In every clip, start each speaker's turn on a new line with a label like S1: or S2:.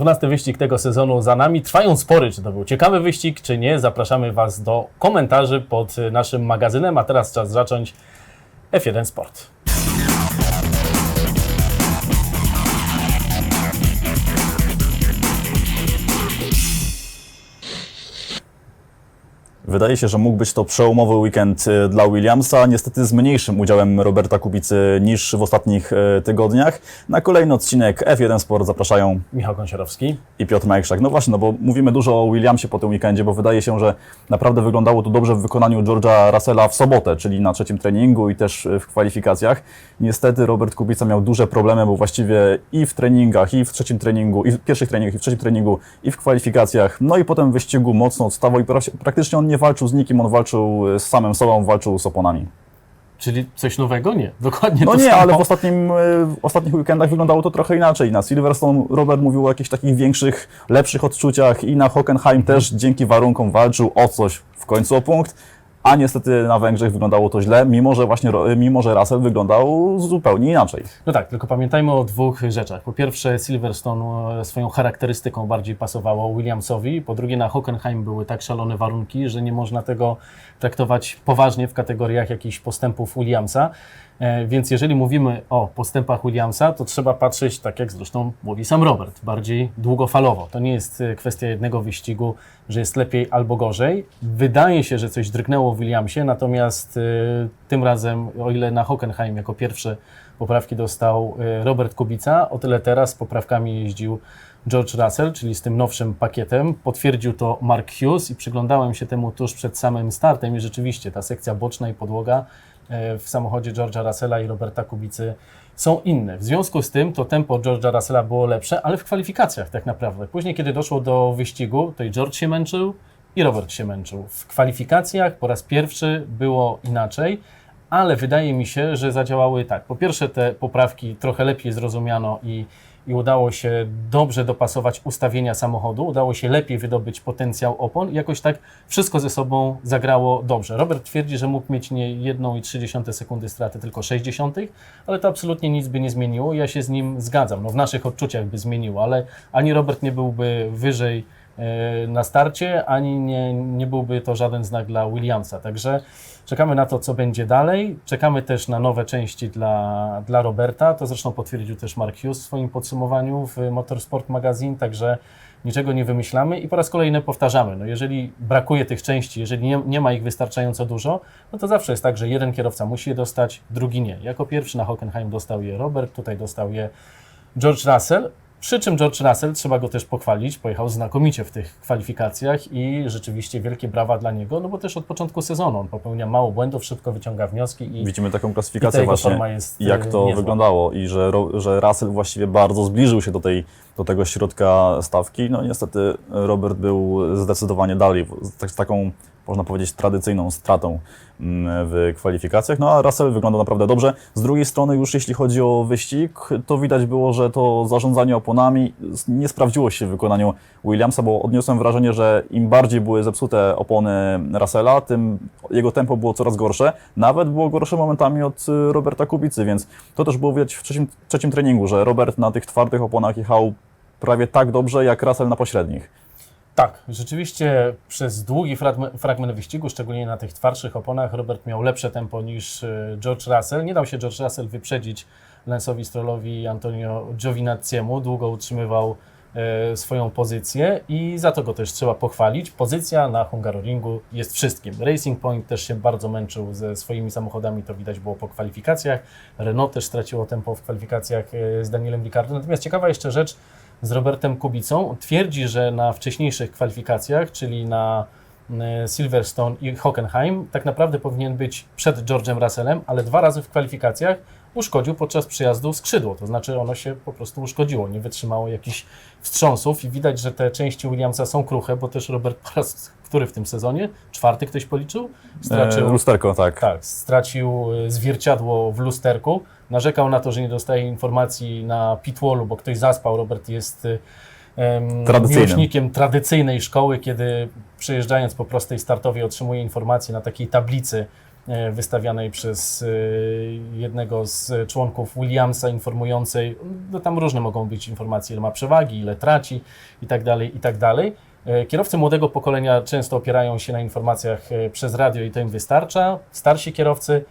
S1: 12 wyścig tego sezonu za nami. Trwają spory, czy to był ciekawy wyścig, czy nie. Zapraszamy Was do komentarzy pod naszym magazynem, a teraz czas zacząć F1 Sport.
S2: Wydaje się, że mógł być to przełomowy weekend y, dla Williamsa, niestety z mniejszym udziałem Roberta Kubicy niż w ostatnich y, tygodniach. Na kolejny odcinek F1 Sport zapraszają
S1: Michał Kąsiorowski.
S2: i Piotr Majkszak. No właśnie, no bo mówimy dużo o Williamsie po tym weekendzie, bo wydaje się, że naprawdę wyglądało to dobrze w wykonaniu George'a Russella w sobotę, czyli na trzecim treningu i też w kwalifikacjach. Niestety Robert Kubica miał duże problemy, bo właściwie i w treningach, i w trzecim treningu, i w pierwszych treningach, i w trzecim treningu, i w kwalifikacjach, no i potem w wyścigu mocno odstawał i pra- praktycznie on nie walczył z nikim, on walczył z samym sobą, walczył z oponami.
S1: Czyli coś nowego? Nie. Dokładnie
S2: No
S1: to
S2: nie,
S1: samo.
S2: ale w, ostatnim, y, w ostatnich weekendach wyglądało to trochę inaczej. Na Silverstone Robert mówił o jakichś takich większych, lepszych odczuciach i na Hockenheim też dzięki warunkom walczył o coś, w końcu o punkt, a niestety na Węgrzech wyglądało to źle, mimo że właśnie mimo że Russell wyglądał zupełnie inaczej.
S1: No tak, tylko pamiętajmy o dwóch rzeczach. Po pierwsze, Silverstone e, swoją charakterystyką bardziej pasowało Williamsowi. Po drugie, na Hockenheim były tak szalone warunki, że nie można tego traktować poważnie w kategoriach jakichś postępów Williamsa. E, Więc jeżeli mówimy o postępach Williamsa, to trzeba patrzeć, tak jak zresztą mówi sam Robert, bardziej długofalowo. To nie jest e, kwestia jednego wyścigu, że jest lepiej albo gorzej. Wydaje się, że coś drgnęło w Williamsie, natomiast e, tym razem, o ile na Hockenheim jako pierwszy poprawki dostał Robert Kubica, o tyle teraz poprawkami jeździł George Russell, czyli z tym nowszym pakietem. Potwierdził to Mark Hughes i przyglądałem się temu tuż przed samym startem i rzeczywiście ta sekcja boczna i podłoga w samochodzie George'a Russella i Roberta Kubicy są inne. W związku z tym to tempo George'a Russella było lepsze, ale w kwalifikacjach tak naprawdę. Później, kiedy doszło do wyścigu, to i George się męczył i Robert się męczył. W kwalifikacjach po raz pierwszy było inaczej, ale wydaje mi się, że zadziałały tak. Po pierwsze, te poprawki trochę lepiej zrozumiano i, i udało się dobrze dopasować ustawienia samochodu, udało się lepiej wydobyć potencjał opon i jakoś tak wszystko ze sobą zagrało dobrze. Robert twierdzi, że mógł mieć nie 1,3 sekundy straty, tylko 60, ale to absolutnie nic by nie zmieniło. Ja się z nim zgadzam. No, w naszych odczuciach by zmieniło, ale ani Robert nie byłby wyżej na starcie, ani nie, nie byłby to żaden znak dla Williamsa. Także czekamy na to, co będzie dalej. Czekamy też na nowe części dla, dla Roberta. To zresztą potwierdził też Mark Hughes w swoim podsumowaniu w Motorsport Magazine, także niczego nie wymyślamy i po raz kolejny powtarzamy. No jeżeli brakuje tych części, jeżeli nie, nie ma ich wystarczająco dużo, no to zawsze jest tak, że jeden kierowca musi je dostać, drugi nie. Jako pierwszy na Hockenheim dostał je Robert, tutaj dostał je George Russell. Przy czym George Russell, trzeba go też pochwalić, pojechał znakomicie w tych kwalifikacjach i rzeczywiście wielkie brawa dla niego, no bo też od początku sezonu on popełnia mało błędów, szybko wyciąga wnioski i
S2: Widzimy taką klasyfikację właśnie,
S1: jest,
S2: jak
S1: y,
S2: to
S1: niezła.
S2: wyglądało i że, że Russell właściwie bardzo zbliżył się do, tej, do tego środka stawki. No niestety Robert był zdecydowanie dalej, z taką można powiedzieć tradycyjną stratą mm, w kwalifikacjach, no a Russell wyglądał naprawdę dobrze. Z drugiej strony już jeśli chodzi o wyścig, to widać było, że to zarządzanie oponami nie sprawdziło się w wykonaniu Williamsa, bo odniosłem wrażenie, że im bardziej były zepsute opony Russella, tym jego tempo było coraz gorsze. Nawet było gorsze momentami od y, Roberta Kubicy, więc to też było widać w trzecim, trzecim treningu, że Robert na tych twardych oponach jechał prawie tak dobrze jak Russell na pośrednich.
S1: Tak, rzeczywiście przez długi fragme- fragment wyścigu, szczególnie na tych twardszych oponach, Robert miał lepsze tempo niż e, George Russell. Nie dał się George Russell wyprzedzić Lensowi Strollowi i Antonio Giovinazziemu. Długo utrzymywał e, swoją pozycję i za to go też trzeba pochwalić. Pozycja na Hungaroringu jest wszystkim. Racing Point też się bardzo męczył ze swoimi samochodami, to widać było po kwalifikacjach. Renault też straciło tempo w kwalifikacjach e, z Danielem Ricciardo. Natomiast ciekawa jeszcze rzecz, z Robertem Kubicą. Twierdzi, że na wcześniejszych kwalifikacjach, czyli na e, Silverstone i Hockenheim, tak naprawdę powinien być przed George'em Russellem, ale dwa razy w kwalifikacjach uszkodził podczas przyjazdu skrzydło, to znaczy ono się po prostu uszkodziło, nie wytrzymało jakichś wstrząsów i widać, że te części Williamsa są kruche, bo też Robert po raz który w tym sezonie? Czwarty ktoś policzył?
S2: E, lusterko, tak.
S1: Tak, stracił e, zwierciadło w lusterku. Narzekał na to, że nie dostaje informacji na pitwallu, bo ktoś zaspał. Robert jest e, miłośnikiem tradycyjnej szkoły, kiedy przyjeżdżając po prostej startowej otrzymuje informacje na takiej tablicy e, wystawianej przez jednego z członków Williamsa informującej, no tam różne mogą być informacje, ile ma przewagi, ile traci i tak dalej, i tak dalej. E, Kierowcy młodego pokolenia często opierają się na informacjach e, przez radio i to im wystarcza. Starsi kierowcy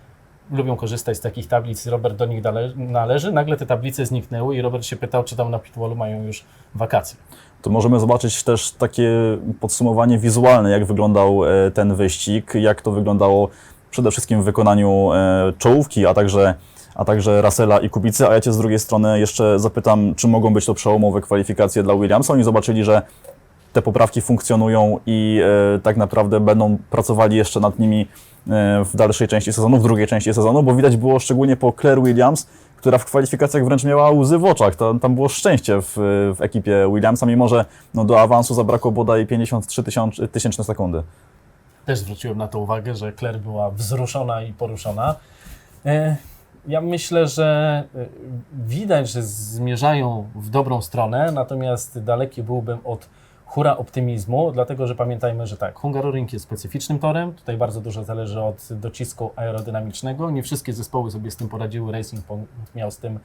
S1: lubią korzystać z takich tablic, Robert do nich należy. Nagle te tablice zniknęły i Robert się pytał, czy tam na pitwallu mają już wakacje.
S3: To możemy zobaczyć też takie podsumowanie wizualne, jak wyglądał e, ten wyścig, jak to wyglądało przede wszystkim w wykonaniu czołówki, a także, a także Russella i Kubicy. A ja Cię z drugiej strony jeszcze zapytam, czy mogą być to przełomowe kwalifikacje dla Williamsa. Oni zobaczyli, że te poprawki funkcjonują i e, tak naprawdę będą pracowali jeszcze nad nimi e, w dalszej części sezonu, w drugiej części sezonu, bo widać było szczególnie po Claire Williams, która w kwalifikacjach wręcz miała łzy w oczach. To, tam było szczęście w, w ekipie Williamsa, mimo że no, do awansu zabrakło bodaj 53 tysiąc- tysięczne sekundy.
S1: Też zwróciłem na to uwagę, że Claire była wzruszona i poruszona. E, Ja myślę, że widać, że zmierzają w dobrą stronę, natomiast daleki byłbym od hura optymizmu, dlatego że pamiętajmy, że tak, Hungaroring jest specyficznym torem, tutaj bardzo dużo zależy od docisku aerodynamicznego, nie wszystkie zespoły sobie z tym poradziły, Racing miał z tym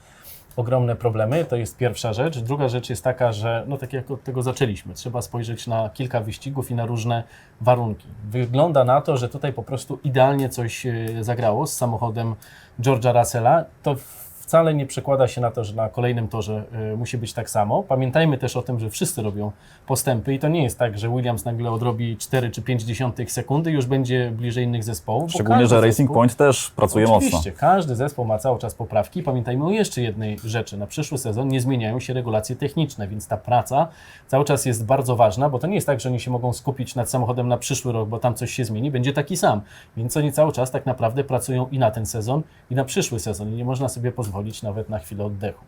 S1: ogromne problemy, to jest pierwsza rzecz. Druga rzecz jest taka, że no tak jak od tego zaczęliśmy, trzeba spojrzeć na kilka wyścigów i na różne warunki. Wygląda na to, że tutaj po prostu idealnie coś e, zagrało z samochodem George'a Russella. To wcale nie przekłada się na to, że na kolejnym torze e, musi być tak samo. Pamiętajmy też o tym, że wszyscy robią postępy i to nie jest tak, że Williams nagle odrobi 4 czy 5 dziesiątych sekundy i już będzie bliżej innych zespołów.
S3: Szczególnie, że Racing
S1: zespół-
S3: Point też pracuje
S1: Oczywiście,
S3: mocno.
S1: każdy zespół ma cały czas poprawki. Pamiętajmy o jeszcze jednej rzeczy. Na przyszły sezon nie zmieniają się regulacje techniczne, więc ta praca cały czas jest bardzo ważna, bo to nie jest tak, że oni się mogą skupić nad samochodem na przyszły rok, bo tam coś się zmieni, będzie taki sam. Więc oni cały czas tak naprawdę pracują i na ten sezon, i na przyszły sezon. I nie można sobie pozwolić nawet na chwilę oddechu.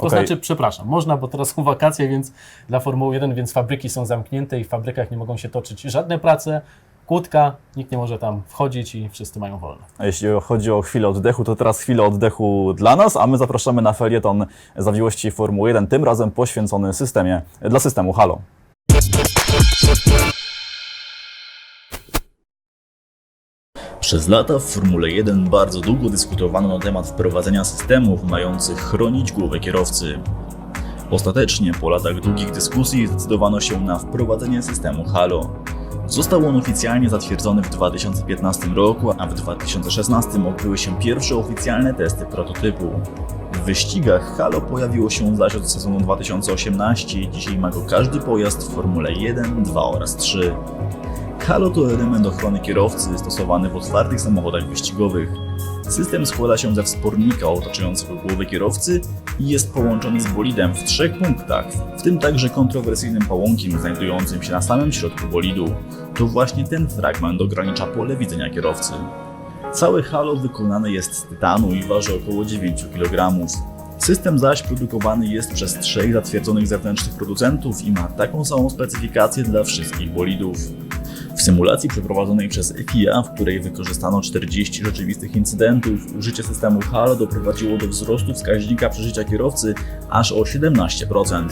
S1: To
S3: Okej.
S1: znaczy, przepraszam, można, bo teraz są wakacje, więc dla Formuły 1, więc fabryki są zamknięte i w fabrykach nie mogą się toczyć żadne prace. Kłódka, nikt nie może tam wchodzić i wszyscy mają wolne.
S3: A jeśli chodzi o chwilę oddechu, to teraz chwilę oddechu dla nas, a my zapraszamy na felieton zawiłości Formuły 1, tym razem poświęcony systemie, dla systemu Halo.
S2: Przez lata w Formule 1 bardzo długo dyskutowano na temat wprowadzenia systemów mających chronić głowę kierowcy. Ostatecznie, po latach długich dyskusji, zdecydowano się na wprowadzenie systemu Halo. Został on oficjalnie zatwierdzony w 2015 roku, a w 2016 odbyły się pierwsze oficjalne testy prototypu. W wyścigach Halo pojawiło się zaś od sezonu 2018 i dzisiaj ma go każdy pojazd w Formule 1, 2 oraz 3. Halo to element ochrony kierowcy stosowany w otwartych samochodach wyścigowych. System składa się ze wspornika otaczającego głowę kierowcy i jest połączony z bolidem w trzech punktach, w tym także kontrowersyjnym pałąkiem znajdującym się na samym środku bolidu. To właśnie ten fragment ogranicza pole widzenia kierowcy. Całe halo wykonane jest z tytanu i waży około 9 kg. System zaś produkowany jest przez trzech zatwierdzonych zewnętrznych producentów i ma taką samą specyfikację dla wszystkich bolidów. W symulacji przeprowadzonej przez FIA, w której wykorzystano 40 rzeczywistych incydentów, użycie systemu HAL doprowadziło do wzrostu wskaźnika przeżycia kierowcy aż o 17%.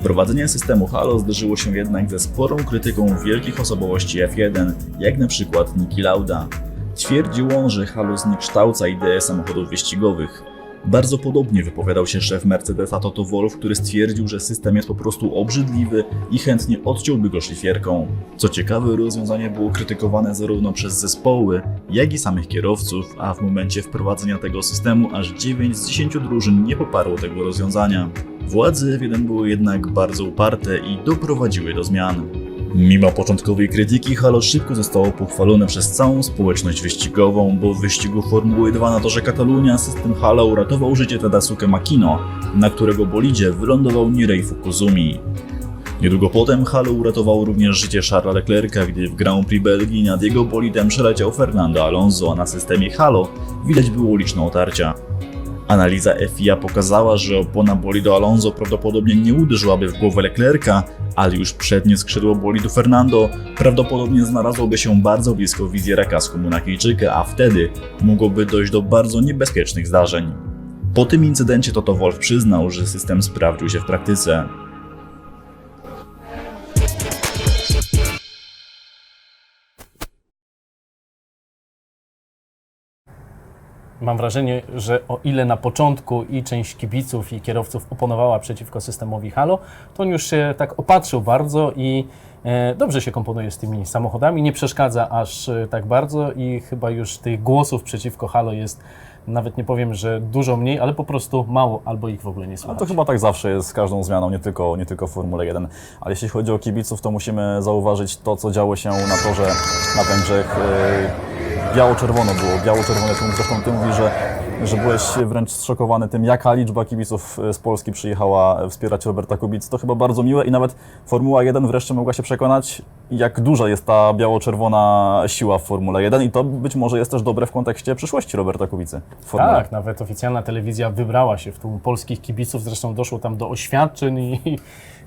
S2: Wprowadzenie systemu HALO zderzyło się jednak ze sporą krytyką wielkich osobowości F1, jak na przykład Niki Lauda. Twierdził on, że HALO zniekształca ideę samochodów wyścigowych. Bardzo podobnie wypowiadał się szef Mercedesa Toto Wolff, który stwierdził, że system jest po prostu obrzydliwy i chętnie odciąłby go szlifierką. Co ciekawe, rozwiązanie było krytykowane zarówno przez zespoły, jak i samych kierowców, a w momencie wprowadzenia tego systemu aż 9 z 10 drużyn nie poparło tego rozwiązania. Władze F1 były jednak bardzo uparte i doprowadziły do zmian. Mimo początkowej krytyki, Halo szybko zostało pochwalone przez całą społeczność wyścigową, bo w wyścigu Formuły 2 na torze Katalunia system Halo uratował życie Tadasuke Makino, na którego bolidzie wylądował Nirei Fukuzumi. Niedługo potem Halo uratował również życie Charlesa Leclerca, gdy w Grand Prix Belgii nad jego bolidem przeleciał Fernando Alonso, a na systemie Halo widać było liczne otarcia. Analiza FIA pokazała, że opona bolidu Alonso prawdopodobnie nie uderzyłaby w głowę Leclerca, ale już przednie skrzydło bolidu Fernando prawdopodobnie znalazłoby się bardzo blisko wizjera kasku Monakijczyka, a wtedy mogłoby dojść do bardzo niebezpiecznych zdarzeń. Po tym incydencie Toto Wolff przyznał, że system sprawdził się w praktyce.
S1: Mam wrażenie, że o ile na początku i część kibiców i kierowców oponowała przeciwko systemowi Halo, to on już się tak opatrzył bardzo i e, dobrze się komponuje z tymi samochodami, nie przeszkadza aż e, tak bardzo i chyba już tych głosów przeciwko Halo jest nawet nie powiem, że dużo mniej, ale po prostu mało albo ich w ogóle nie
S2: No
S1: słychać.
S2: to chyba tak zawsze jest z każdą zmianą, nie tylko, nie tylko w Formule 1. Ale jeśli chodzi o kibiców, to musimy zauważyć to, co działo się na torze na Węgrzech. Biało-czerwono było, biało-czerwone. Zresztą ty mówisz, że, że byłeś wręcz zszokowany tym, jaka liczba kibiców z Polski przyjechała wspierać Roberta Kubicy. To chyba bardzo miłe i nawet Formuła 1 wreszcie mogła się przekonać, jak duża jest ta biało-czerwona siła w Formule 1 i to być może jest też dobre w kontekście przyszłości Roberta Kubicy.
S1: Tak, nawet oficjalna telewizja wybrała się w tłum polskich kibiców, zresztą doszło tam do oświadczeń i,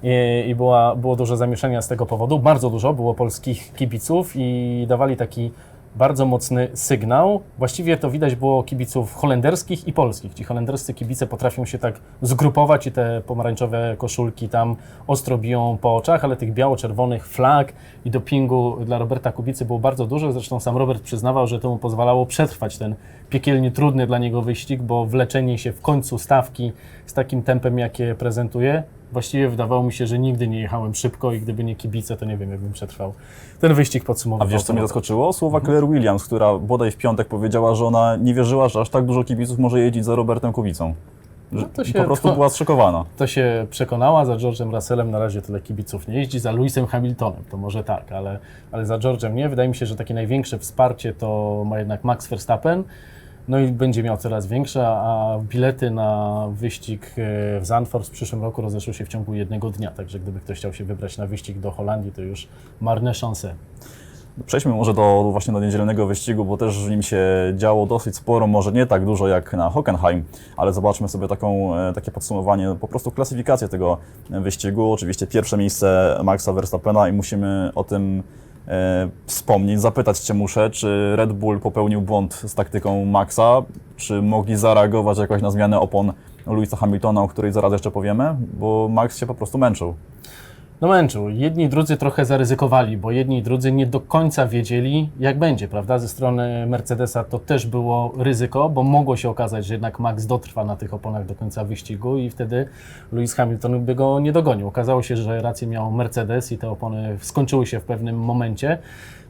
S1: i, i była, było dużo zamieszania z tego powodu. Bardzo dużo było polskich kibiców i dawali taki bardzo mocny sygnał. Właściwie to widać było kibiców holenderskich i polskich. Ci holenderscy kibice potrafią się tak zgrupować i te pomarańczowe koszulki tam ostro biją po oczach, ale tych biało-czerwonych flag i dopingu dla Roberta Kubicy było bardzo dużo. Zresztą sam Robert przyznawał, że to mu pozwalało przetrwać ten piekielnie trudny dla niego wyścig, bo wleczenie się w końcu stawki z takim tempem, jakie prezentuje, właściwie wydawało mi się, że nigdy nie jechałem szybko i gdyby nie kibice, to nie wiem, jakbym przetrwał ten wyścig
S2: A
S1: podsumowywał.
S2: wiesz, co mnie zaskoczyło? Słowa Claire Williams, która bodaj w piątek powiedziała, że ona nie wierzyła, że aż tak dużo kibiców może jeździć za Robertem Kubicą. Że
S1: No to się-
S2: po prostu
S1: to-
S2: była zszokowana.
S1: To się przekonała, za George'em Russellem na razie tyle kibiców nie jeździ, za Lewisem Hamiltonem to może tak, ale, ale za George'em nie. Wydaje mi się, że takie największe wsparcie to ma jednak Max Verstappen, no i będzie miał coraz większe, a bilety na wyścig e, w Zandvoort w przyszłym roku rozeszły się w ciągu jednego dnia, także gdyby ktoś chciał się wybrać na wyścig do Holandii, to już marne szanse.
S2: Przejdźmy może do, właśnie do niedzielnego wyścigu, bo też w nim się działo dosyć sporo, może nie tak dużo jak na Hockenheim, ale zobaczmy sobie taką, e, takie podsumowanie, po prostu klasyfikację tego wyścigu. Oczywiście pierwsze miejsce Maxa Verstappena i musimy o tym e, wspomnieć, zapytać Cię muszę, czy Red Bull popełnił błąd z taktyką Maxa, czy mogli zareagować jakoś na zmianę opon Louisa Hamiltona, o której zaraz jeszcze powiemy, bo Max się po prostu męczył.
S1: No męczył. Jedni i drudzy trochę zaryzykowali, bo jedni i drudzy nie do końca wiedzieli, jak będzie, prawda? Ze strony Mercedesa to też było ryzyko, bo mogło się okazać, że jednak Max dotrwa na tych oponach do końca wyścigu i wtedy Lewis Hamilton by go nie dogonił. Okazało się, że rację miał Mercedes i te opony skończyły się w pewnym momencie.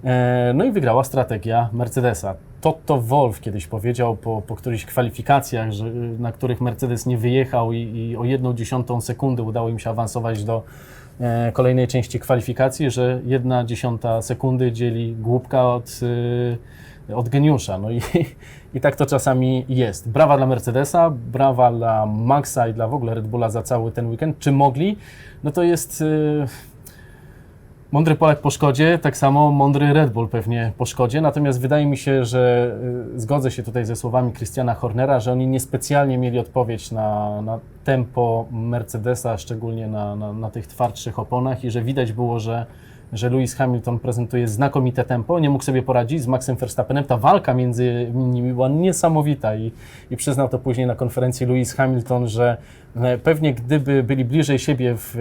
S1: E, No i wygrała strategia Mercedesa. Toto Wolf kiedyś powiedział po, po którychś kwalifikacjach, że, na których Mercedes nie wyjechał i, i o jedną dziesiątą sekundy udało im się awansować do kolejnej części kwalifikacji, że jedna dziesiąta sekundy dzieli głupka od, y, od geniusza. No i, i tak to czasami jest. Brawa dla Mercedesa, brawa dla Maxa i dla w ogóle Red Bulla za cały ten weekend. Czy mogli? No to jest... Mądry Polak po szkodzie, tak samo mądry Red Bull pewnie po szkodzie. Natomiast wydaje mi się, że y, zgodzę się tutaj ze słowami Christiana Hornera, że oni niespecjalnie mieli odpowiedź na, na tempo Mercedesa, szczególnie na, na, na tych twardszych oponach i że widać było, że, że Lewis Hamilton prezentuje znakomite tempo, nie mógł sobie poradzić z Maxem Verstappenem. Ta walka między nimi była niesamowita i, i przyznał to później na konferencji Lewis Hamilton, że e, pewnie gdyby byli bliżej siebie w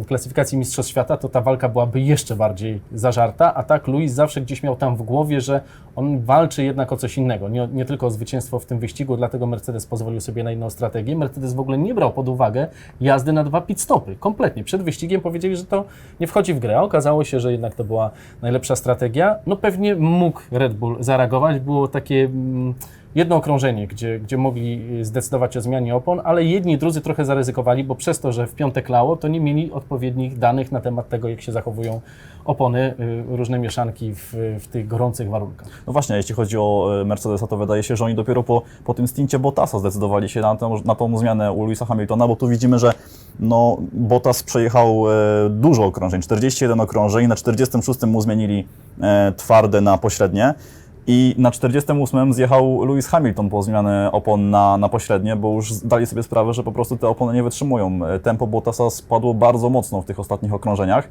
S1: e, klasyfikacji Mistrzostw Świata, to ta walka byłaby jeszcze bardziej zażarta, a tak Lewis zawsze gdzieś miał tam w głowie, że on walczy jednak o coś innego, nie, nie tylko o zwycięstwo w tym wyścigu, dlatego Mercedes pozwolił sobie na inną strategię. Mercedes w ogóle nie brał pod uwagę jazdy na dwa pit stopy, kompletnie. Przed wyścigiem powiedzieli, że to nie wchodzi w grę, a okazało się, że jednak to była najlepsza strategia. No pewnie mógł Red Bull zareagować, było takie... Mm, jedno okrążenie, gdzie, gdzie mogli zdecydować o zmianie opon, ale jedni i drudzy trochę zaryzykowali, bo przez to, że w piątek lało, to nie mieli odpowiednich danych na temat tego, jak się zachowują opony, y, różne mieszanki w, w tych gorących warunkach.
S2: No właśnie, jeśli chodzi o e, Mercedesa, to wydaje się, że oni dopiero po, po tym stincie Bottasa zdecydowali się na, na tą zmianę u Louisa Hamiltona, bo tu widzimy, że no, Bottas przejechał e, dużo okrążeń, 41 okrążeń, na 46 mu zmienili e, twarde na pośrednie. I na 48 zjechał Lewis Hamilton po zmianę opon na, na pośrednie, bo już dali sobie sprawę, że po prostu te opony nie wytrzymują. Tempo Bottasa spadło bardzo mocno w tych ostatnich okrążeniach.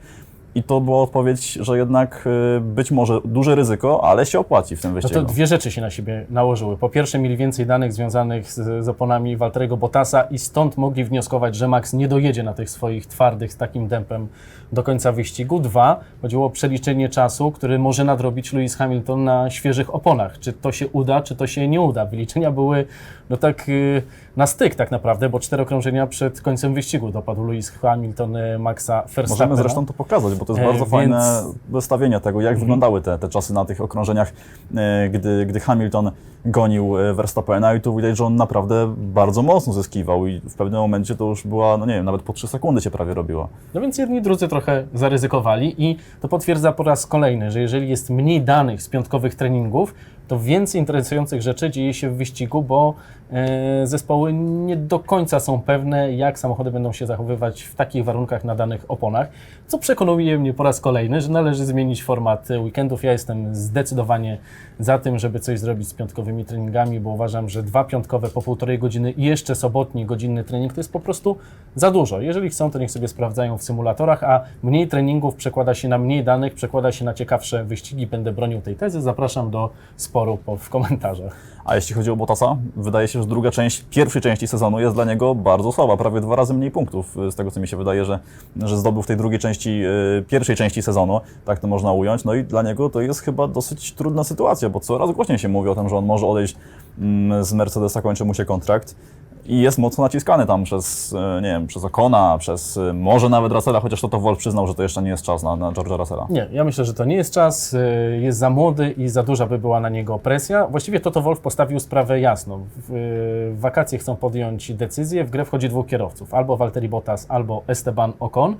S2: I to była odpowiedź, że jednak y, być może duże ryzyko, ale się opłaci w tym
S1: No
S2: wyścigu.
S1: to dwie rzeczy się na siebie nałożyły. Po pierwsze, mieli więcej danych związanych z, z oponami Walteriego Bottasa i stąd mogli wnioskować, że Max nie dojedzie na tych swoich twardych z takim tempem do końca wyścigu. Dwa, chodziło o przeliczenie czasu, który może nadrobić Lewis Hamilton na świeżych oponach. Czy to się uda, czy to się nie uda. Wyliczenia były no tak y, na styk tak naprawdę, bo cztery okrążenia przed końcem wyścigu dopadł Lewis Hamilton y, Maxa Verstappena.
S2: Możemy zresztą to pokazać, bo to jest
S1: E,
S2: bardzo fajne
S1: więc- Mhm.
S2: zestawienie tego, jak wyglądały te, te czasy na tych okrążeniach, e, gdy, gdy Hamilton gonił e, Verstappena i tu widać, że on naprawdę bardzo mocno zyskiwał i w pewnym momencie to już była, no nie wiem, nawet po 3 sekundy się prawie robiła.
S1: No więc jedni drudzy trochę zaryzykowali i to potwierdza po raz kolejny, że jeżeli jest mniej danych z piątkowych treningów, to więcej interesujących rzeczy dzieje się w wyścigu, bo e, zespoły nie do końca są pewne, jak samochody będą się zachowywać w takich warunkach na danych oponach, co przekonuje mnie po raz kolejny, że należy zmienić format weekendów. Ja jestem zdecydowanie za tym, żeby coś zrobić z piątkowymi treningami, bo uważam, że dwa piątkowe po półtorej godziny i jeszcze sobotni godzinny trening to jest po prostu za dużo. Jeżeli chcą, to niech sobie sprawdzają w symulatorach, a mniej treningów przekłada się na mniej danych, przekłada się na ciekawsze wyścigi. Będę bronił tej tezy. Zapraszam do sporu po, w komentarzach.
S2: A jeśli chodzi o Bottasa, wydaje się, że druga część pierwszej części sezonu jest dla niego bardzo słaba, prawie dwa razy mniej punktów, y, z tego co mi się wydaje, że, że zdobył w tej drugiej części, y, pierwszej części sezonu, tak to można ująć, no i dla niego to jest chyba dosyć trudna sytuacja, bo coraz głośniej się mówi o tym, że on może odejść mm, z Mercedesa, kończy mu się kontrakt i jest mocno naciskany tam przez, y, nie wiem, przez Okona, przez y, może nawet Russella, chociaż to to Wolf przyznał, że to jeszcze nie jest czas na, na George'a Russella.
S1: Nie, ja myślę, że to nie jest czas, jest za młody i za duża by była na niego presja. Właściwie Toto Wolf postawił sprawę jasno. W, w wakacje chcą podjąć decyzję, w grę wchodzi dwóch kierowców, albo Valtteri Bottas, albo Esteban Ocon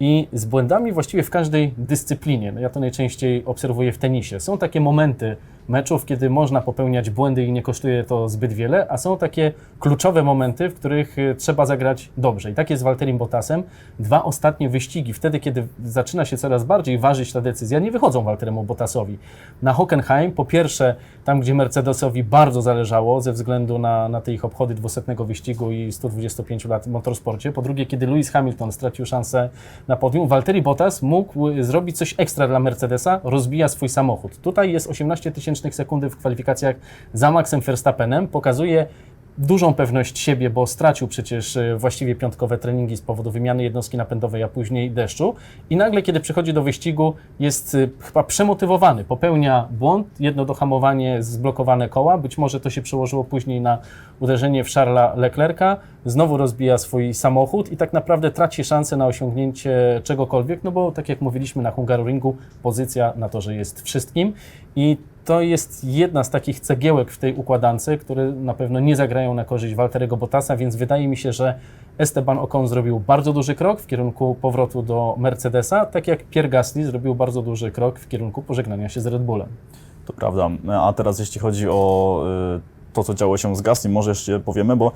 S1: i z błędami właściwie w każdej dyscyplinie. No ja to najczęściej obserwuję w tenisie. Są takie momenty meczów, kiedy można popełniać błędy i nie kosztuje to zbyt wiele, a są takie kluczowe momenty, w których y, trzeba zagrać dobrze. I tak jest z Walterim Bottasem. Dwa ostatnie wyścigi, wtedy kiedy zaczyna się coraz bardziej ważyć ta decyzja, nie wychodzą Walteriemu Bottasowi. Na Hockenheim, po pierwsze, tam gdzie Mercedesowi bardzo zależało ze względu na, na te ich obchody 200 wyścigu i 125 lat w motorsporcie. Po drugie, kiedy Lewis Hamilton stracił szansę na podium, Walteri Bottas mógł y, zrobić coś ekstra dla Mercedesa, rozbija swój samochód. Tutaj jest 18 tysięcznych sekundy w kwalifikacjach za Maxem Verstappenem, pokazuje dużą pewność siebie, bo stracił przecież y, właściwie piątkowe treningi z powodu wymiany jednostki napędowej, a później deszczu. I nagle, kiedy przychodzi do wyścigu, jest y, chyba przemotywowany. Popełnia błąd, jedno dohamowanie, zblokowane koła. Być może to się przełożyło później na uderzenie w Charlesa Leclerca. Znowu rozbija swój samochód i tak naprawdę traci szansę na osiągnięcie czegokolwiek, no bo tak jak mówiliśmy na Hungaroringu, pozycja na torze jest wszystkim. I to jest jedna z takich cegiełek w tej układance, które na pewno nie zagrają na korzyść Walterego Bottasa, więc wydaje mi się, że Esteban Ocon zrobił bardzo duży krok w kierunku powrotu do Mercedesa, tak jak Pierre Gasly zrobił bardzo duży krok w kierunku pożegnania się z Red Bullem.
S2: To prawda. A teraz jeśli chodzi o y, to, co działo się z Gasly, może jeszcze powiemy, bo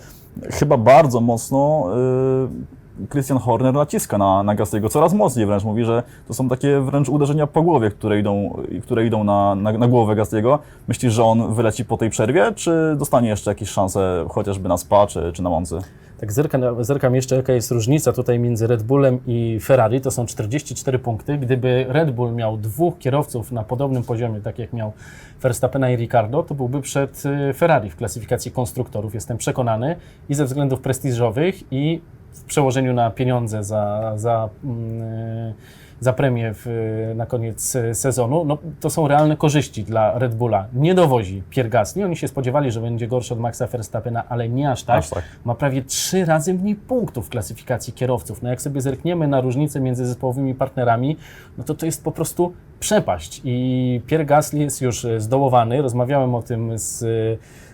S2: chyba bardzo mocno y, Christian Horner naciska na, na Gasly'ego, coraz mocniej wręcz mówi, że to są takie wręcz uderzenia po głowie, które idą, które idą na, na, na głowę Gasly'ego. Myślisz, że on wyleci po tej przerwie, czy dostanie jeszcze jakieś szanse chociażby na Spa, czy, czy na Moncy?
S1: Tak zerkam, zerkam jeszcze, jaka jest różnica tutaj między Red Bullem i Ferrari. To są 44 punkty. Gdyby Red Bull miał dwóch kierowców na podobnym poziomie, tak jak miał Verstappena i Ricardo, to byłby przed y, Ferrari w klasyfikacji konstruktorów. Jestem przekonany i ze względów prestiżowych i w przełożeniu na pieniądze za, za, mm, za premię w, na koniec sezonu, no, to są realne korzyści dla Red Bulla. Nie dowozi Pierre Gasly. Oni się spodziewali, że będzie gorszy od Maxa Verstappena, ale nie aż tak
S2: Aż tak.
S1: ma prawie trzy razy mniej punktów w klasyfikacji kierowców. No jak sobie zerkniemy na różnicę między zespołowymi partnerami, no to to jest po prostu przepaść. I Pierre Gasly jest już zdołowany. Rozmawiałem o tym z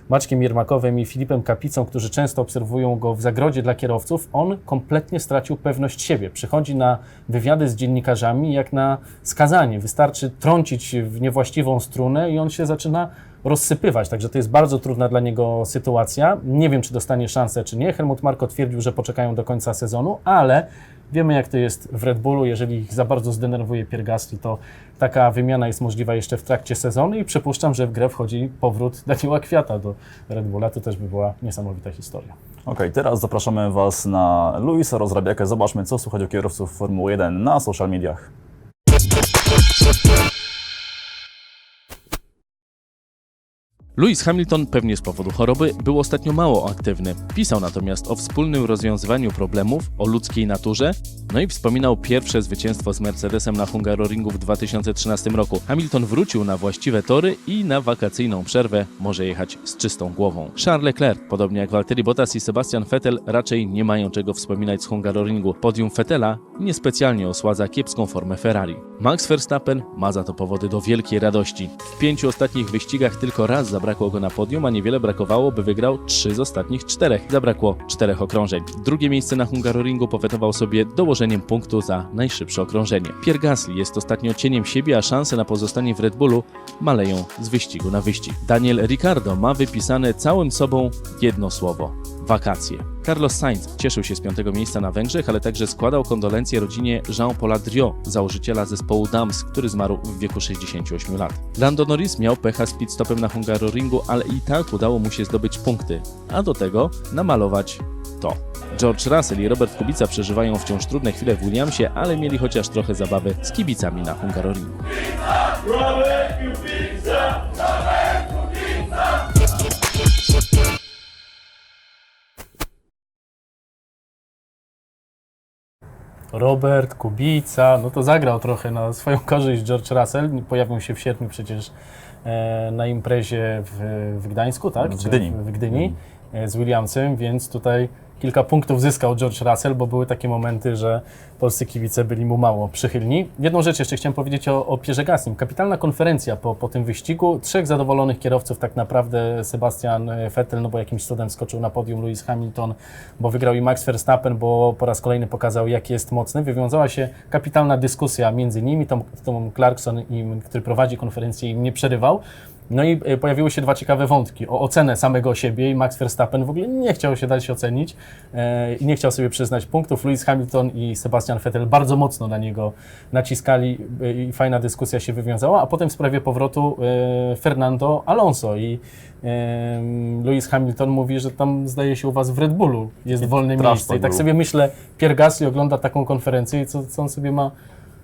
S1: Maćkiem Jermakowem i Filipem Kapicą, którzy często obserwują go w zagrodzie dla kierowców. On kompletnie stracił pewność siebie. Przychodzi na wywiady z dziennikarzami jak na skazanie. Wystarczy trącić w niewłaściwą strunę i on się zaczyna rozsypywać, także to jest bardzo trudna dla niego sytuacja. Nie wiem, czy dostanie szansę, czy nie. Helmut Marko twierdził, że poczekają do końca sezonu, ale wiemy, jak to jest w Red Bullu. Jeżeli ich za bardzo zdenerwuje Pierre Gasly, to taka wymiana jest możliwa jeszcze w trakcie sezonu i przypuszczam, że w grę wchodzi powrót Daniela Kwiata do Red Bulla. To też by była niesamowita historia.
S2: Okej, teraz zapraszamy Was na Luisa Rozrabiakę. Zobaczmy, co słuchać o kierowców Formuły 1 na social mediach.
S4: Lewis Hamilton, pewnie z powodu choroby, był ostatnio mało aktywny. Pisał natomiast o wspólnym rozwiązywaniu problemów, o ludzkiej naturze, no i wspominał pierwsze zwycięstwo z Mercedesem na Hungaroringu w 2013 roku. Hamilton wrócił na właściwe tory i na wakacyjną przerwę może jechać z czystą głową. Charles Leclerc, podobnie jak Valtteri Bottas i Sebastian Vettel, raczej nie mają czego wspominać z Hungaroringu. Podium Vettela niespecjalnie osładza kiepską formę Ferrari. Max Verstappen ma za to powody do wielkiej radości. W pięciu ostatnich wyścigach tylko raz zabrakło go na podium, a niewiele brakowało, by wygrał trzy z ostatnich czterech. Zabrakło czterech okrążeń. Drugie miejsce na Hungaroringu powetował sobie dołożeniem punktu za najszybsze okrążenie. Pierre Gasly jest ostatnio cieniem siebie, a szanse na pozostanie w Red Bullu maleją z wyścigu na wyścig. Daniel Ricciardo ma wypisane całym sobą jedno słowo wakacje. Carlos Sainz cieszył się z piątego miejsca na Węgrzech, ale także składał kondolencje rodzinie Jean-Paula Driot, założyciela zespołu Dams, który zmarł w wieku 68 lat. Lando Norris miał pecha z pitstopem na Hungaroringu, ale i tak udało mu się zdobyć punkty, a do tego namalować to. George Russell i Robert Kubica przeżywają wciąż trudne chwile w Williamsie, ale mieli chociaż trochę zabawy z kibicami na Hungaroringu.
S1: Robert, Kubica, no to zagrał trochę na swoją korzyść George Russell. Pojawił się w sierpniu przecież e, na imprezie w, w Gdańsku, tak?
S2: W Gdyni.
S1: W, w Gdyni e, z Williamsem, więc tutaj kilka punktów zyskał George Russell, bo były takie momenty, że polscy kibice byli mu mało przychylni. Jedną rzecz jeszcze chciałem powiedzieć o, o Pierze Gaslim. Kapitalna konferencja po, po tym wyścigu. Trzech zadowolonych kierowców tak naprawdę. Sebastian Vettel, no bo jakimś cudem skoczył na podium, Lewis Hamilton, bo wygrał i Max Verstappen, bo po raz kolejny pokazał, jaki jest mocny. Wywiązała się kapitalna dyskusja między nimi. Tom, Tom Clarkson, im, który prowadzi konferencję, im nie przerywał. No i e, pojawiły się dwa ciekawe wątki. O ocenę samego siebie i Max Verstappen w ogóle nie chciał się dać ocenić e, i nie chciał sobie przyznać punktów. Lewis Hamilton i Sebastian Vettel bardzo mocno na niego naciskali e, i fajna dyskusja się wywiązała. A potem w sprawie powrotu Fernando Alonso i Lewis Hamilton mówi, że tam zdaje się u Was w Red Bullu jest wolne miejsce. I tak sobie myślę, Pierre Gasly ogląda taką konferencję i co, co on sobie ma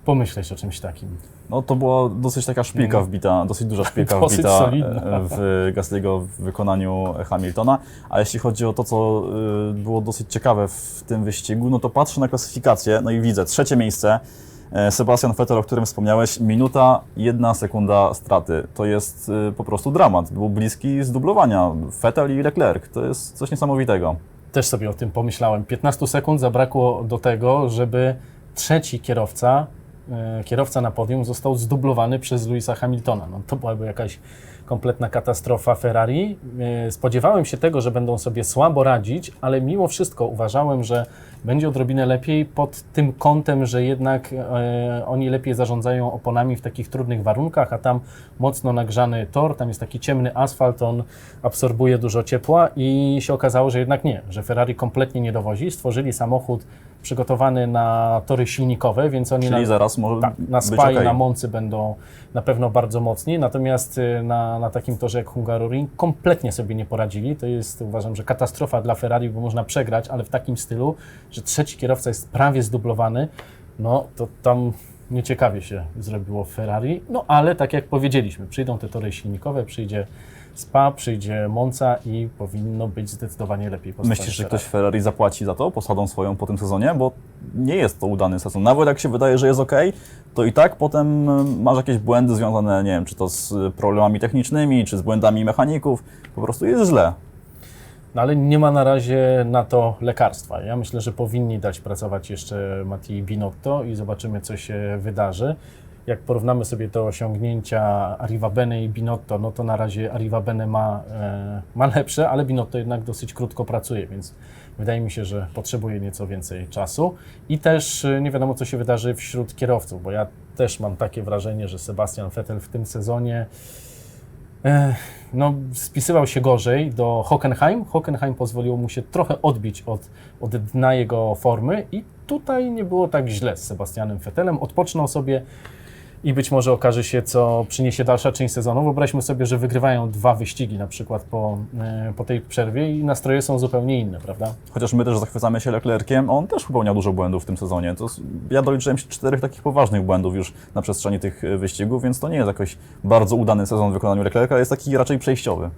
S1: pomyśleć o czymś takim.
S2: No to była dosyć taka szpilka wbita, dosyć duża szpilka
S1: Dosyć
S2: wbita
S1: solidna.
S2: e, w Gasly'ego w wykonaniu Hamiltona. A jeśli chodzi o to, co y, było dosyć ciekawe w tym wyścigu, no to patrzę na klasyfikację, no i widzę trzecie miejsce. e, Sebastian Vettel, o którym wspomniałeś, minuta, jedna sekunda straty. To jest po prostu dramat. Był bliski zdublowania. Vettel i Leclerc. To jest coś niesamowitego.
S1: Też sobie o tym pomyślałem. 15 sekund zabrakło do tego, żeby trzeci kierowca, e, kierowca na podium został zdublowany przez Louisa Hamiltona. No, to byłaby jakaś kompletna katastrofa Ferrari. E, Spodziewałem się tego, że będą sobie słabo radzić, ale mimo wszystko uważałem, że będzie odrobinę lepiej pod tym kątem, że jednak e, oni lepiej zarządzają oponami w takich trudnych warunkach, a tam mocno nagrzany tor, tam jest taki ciemny asfalt, on absorbuje dużo ciepła i się okazało, że jednak nie, że Ferrari kompletnie nie dowozi. Stworzyli samochód przygotowany na tory silnikowe, więc oni
S2: Czyli
S1: na,
S2: zaraz może
S1: tak, na Spa i
S2: okej.
S1: na Moncy będą na pewno bardzo mocni, natomiast y, na, na takim torze jak Hungaroring kompletnie sobie nie poradzili. To jest uważam, że katastrofa dla Ferrari, bo można przegrać, ale w takim stylu, że trzeci kierowca jest prawie zdublowany, no to tam nieciekawie się zrobiło w Ferrari. No ale tak jak powiedzieliśmy, przyjdą te tory silnikowe, przyjdzie Spa, przyjdzie Monza i powinno być zdecydowanie lepiej. po
S2: Myślisz, że ktoś w Ferrari zapłaci za to, posadą swoją po tym sezonie? Bo nie jest to udany sezon. Nawet jak się wydaje, że jest ok, to i tak potem y, masz jakieś błędy związane, nie wiem, czy to z y, problemami technicznymi, czy z błędami mechaników. Po prostu jest źle.
S1: No ale nie ma na razie na to lekarstwa. Ja myślę, że powinni dać pracować jeszcze Mattii Binotto i zobaczymy, co się wydarzy. Jak porównamy sobie te osiągnięcia Arrivabene i Binotto, no to na razie Arrivabene ma, e, ma lepsze, ale Binotto jednak dosyć krótko pracuje, więc wydaje mi się, że potrzebuje nieco więcej czasu. I też e, nie wiadomo, co się wydarzy wśród kierowców, bo ja też mam takie wrażenie, że Sebastian Vettel w tym sezonie e, no, spisywał się gorzej do Hockenheim. Hockenheim pozwoliło mu się trochę odbić od, od dna jego formy i tutaj nie było tak źle z Sebastianem Vettelem. Odpocznął sobie
S5: i być może okaże się, co przyniesie dalsza część sezonu. Wyobraźmy sobie, że wygrywają dwa wyścigi na przykład po, e, po tej przerwie i nastroje są zupełnie inne, prawda?
S2: Chociaż my też zachwycamy się Leclerciem, on też popełniał dużo błędów w tym sezonie. To, ja doliczyłem się czterech takich poważnych błędów już na przestrzeni tych e, wyścigów, więc to nie jest jakoś bardzo udany sezon w wykonaniu Leclerca, jest taki raczej przejściowy.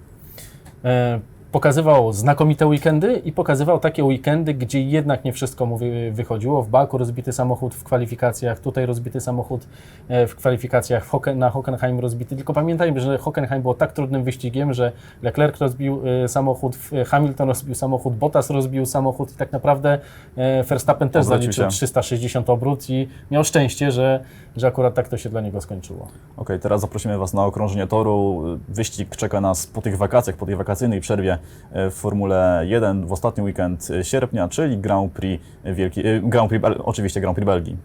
S5: E, Pokazywał znakomite weekendy i pokazywał takie weekendy, gdzie jednak nie wszystko mu wy- wychodziło. W Baku rozbity samochód w kwalifikacjach, tutaj rozbity samochód e, w kwalifikacjach, w Hocken, na Hockenheim rozbity. Tylko pamiętajmy, że Hockenheim było tak trudnym wyścigiem, że Leclerc rozbił e, samochód, Hamilton rozbił samochód, Bottas rozbił samochód i tak naprawdę e, Verstappen też
S2: Odwrócił
S5: zaliczył
S2: się.
S5: 360 obrót i miał szczęście, że, że akurat tak to się dla niego skończyło.
S2: Ok, teraz zaprosimy Was na okrążenie toru. Wyścig czeka nas po tych wakacjach, po tej wakacyjnej przerwie e, w Formule 1 w ostatni weekend sierpnia, czyli Grand Prix Wielki, e, Grand Prix, oczywiście Grand Prix Belgii.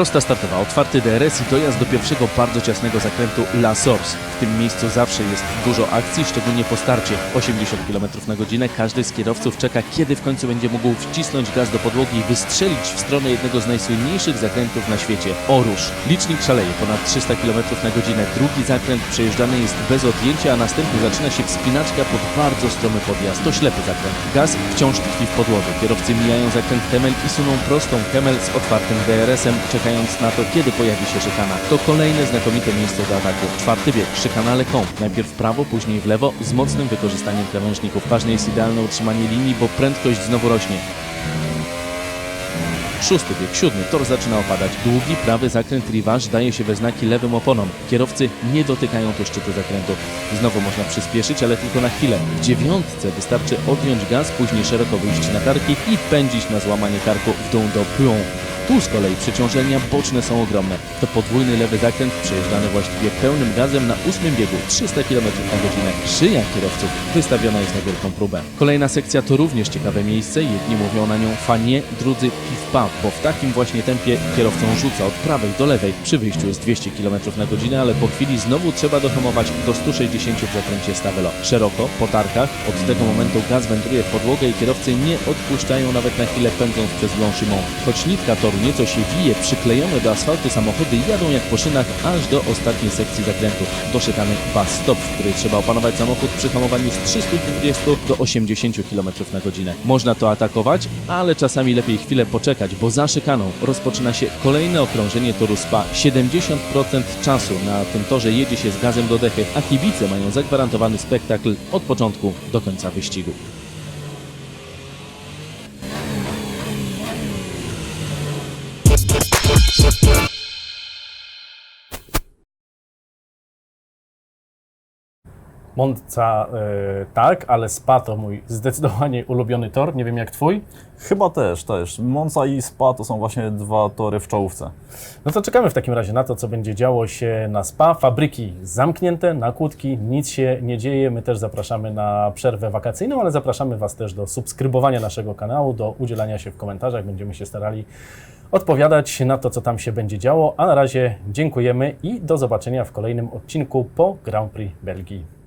S1: Prosta startowa, otwarty DRS i dojazd do pierwszego bardzo ciasnego zakrętu La Source. W tym miejscu zawsze jest dużo akcji, szczególnie po starcie. 80 km na godzinę. Każdy z kierowców czeka, kiedy w końcu będzie mógł wcisnąć gaz do podłogi i wystrzelić w stronę jednego z najsłynniejszych zakrętów na świecie Orusz. Licznik szaleje ponad 300 km na godzinę. Drugi zakręt przejeżdżany jest bez odjęcia, a następnie zaczyna się wspinaczka pod bardzo stromy podjazd. To ślepy zakręt. Gaz wciąż tkwi w podłodze. Kierowcy mijają zakręt Kemel i suną prostą Kemel z otwartym DRS-em, czekając na to, kiedy pojawi się szykana. To kolejne znakomite miejsce do ataku. Czwarty bieg, szykana Lecombe. Najpierw w prawo, później w lewo, z mocnym wykorzystaniem krawężników. Ważne jest idealne utrzymanie linii, bo prędkość znowu rośnie. Szósty bieg, siódmy, tor zaczyna opadać. Długi prawy zakręt Rivage daje się we znaki lewym oponom. Kierowcy nie dotykają tu szczytu zakrętu. Znowu można przyspieszyć, ale tylko na chwilę. W dziewiątce wystarczy odjąć gaz, później szeroko wyjść na tarki i pędzić na złamanie karku w dół do Puyon. Tu z kolei przeciążenia boczne są ogromne. To podwójny lewy zakręt przejeżdżany właściwie pełnym gazem na ósmym biegu 300 km na godzinę. Szyja kierowców wystawiona jest na wielką próbę. Kolejna sekcja to również ciekawe miejsce. Jedni mówią na nią fanie, drudzy piw-paw, bo w takim właśnie tempie kierowcą rzuca od prawej do lewej. Przy wyjściu jest 200 km na godzinę, ale po chwili znowu trzeba dohamować do 160 w zakręcie Stavelo. Szeroko, po tarkach, od tego momentu gaz wędruje w podłogę i kierowcy nie odpuszczają nawet na chwilę pędząc przez Blanchimont. Choć nitka toru nieco się wije, przyklejone do asfaltu samochody jadą jak po szynach aż do ostatniej sekcji zakrętu. Do szykany bus stop, w której trzeba opanować samochód przy hamowaniu z 320 do 80 km na godzinę. Można to atakować, ale czasami lepiej chwilę poczekać, bo za szykaną rozpoczyna się kolejne okrążenie toru SPA. 70% czasu na tym torze jedzie się z gazem do dechy, a kibice mają zagwarantowany spektakl od początku do końca wyścigu.
S5: E, tak, ale Spa to mój zdecydowanie ulubiony tor. Nie wiem jak twój.
S2: Chyba też, też. Monza i Spa to są właśnie dwa tory w czołówce.
S5: No to czekamy w takim razie na to, co będzie działo się na SPA. Fabryki zamknięte, na kłódki, nic się nie dzieje. My też zapraszamy na przerwę wakacyjną, ale zapraszamy Was też do subskrybowania naszego kanału, do udzielania się w komentarzach. Będziemy się starali odpowiadać na to, co tam się będzie działo. A na razie dziękujemy i do zobaczenia w kolejnym odcinku po Grand Prix Belgii.